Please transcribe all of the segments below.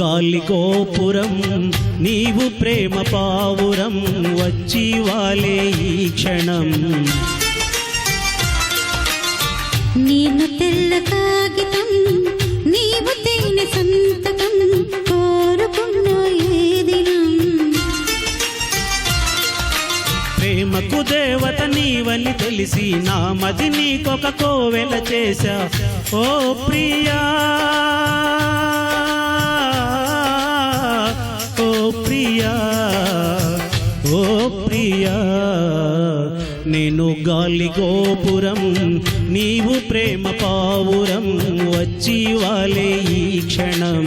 గాలి గోపురం నీవు ప్రేమ పావురం వచ్చి వాలే ఈ క్షణం. నేను తెల్ల కాగితం నీవు తేనె సంతకం కోరుకున్న ఏ దినం? ప్రేమకు దేవత నీవని తెలిసి నా మది నీకొక కోవెల చేశా. ఓ ప్రియా గాలి గోపురం నీవు ప్రేమ పావురం వచ్చి వాలే ఈ క్షణం.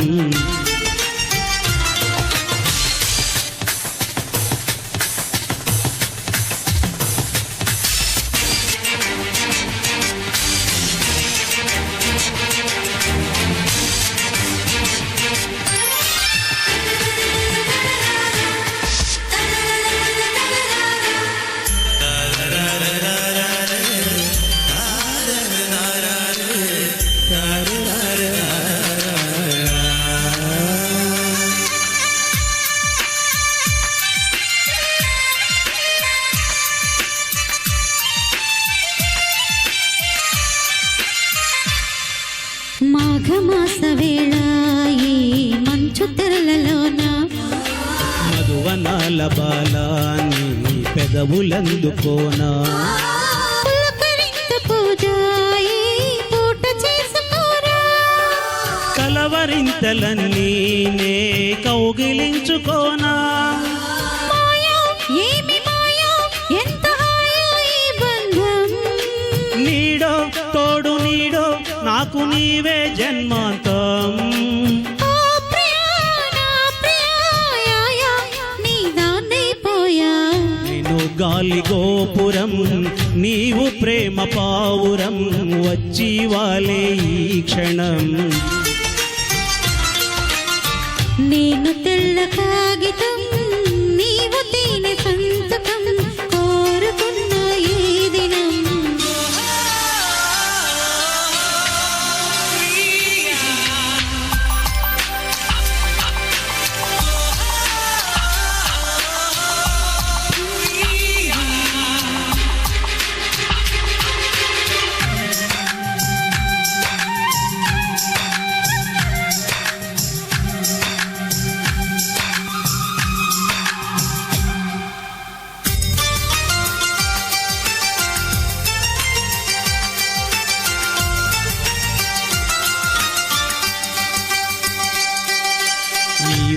మాఘమాస వేళ ఈ మంచు తెరలలోన మధువనాల బాలాని పెదవులందుకోనా కలవరింతలన్నీ నే కౌగిలించుకోనా? నాకు నీవే జన్మాంతం నేను గాలి గోపురం నీవు ప్రేమ పావురం వచ్చి వాలే ఈ క్షణం. నేను తెల్ల కాగితం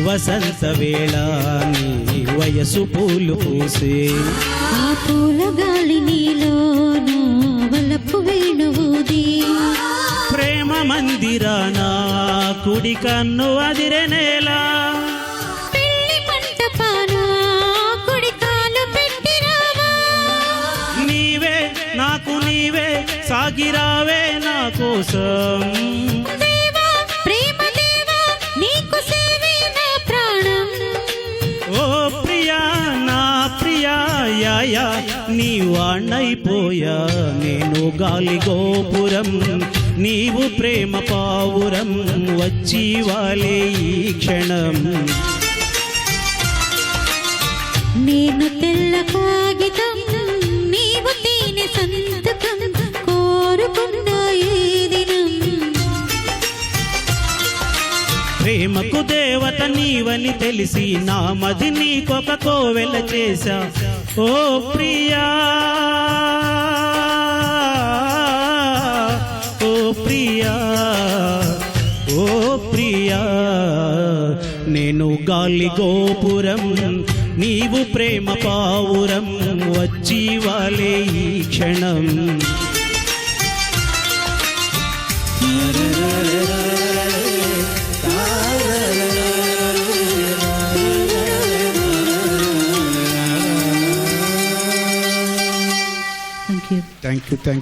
వసంత వేళ నీ వయసు పూలు పూసే. ఆ పూల గాలి నీలోన వలపు వేణువుది ప్రేమ మందిరాన కుడి కన్ను అదిరెనేలా పెళ్ళి మంటపాన కుడి కాలు పెట్టిరావా నీవే నాకు నీవే సాగిరావే నా కోసం. నీ నేను గాలి గోపురం నీవు ప్రేమ పావురం వచ్చి వాలే ఈ క్షణం. నేను తెల్ల కాగితం నీవు తేనె సంత ప్రేమకు దేవత నీవని తెలిసి నా మది నీకొక కోవెల చేశా. ఓ ప్రియా ఓ ప్రియా ఓ ప్రియా నేను గాలి గోపురం నీవు ప్రేమ పావురం వచ్చి వాలే ఈ క్షణం. thank you.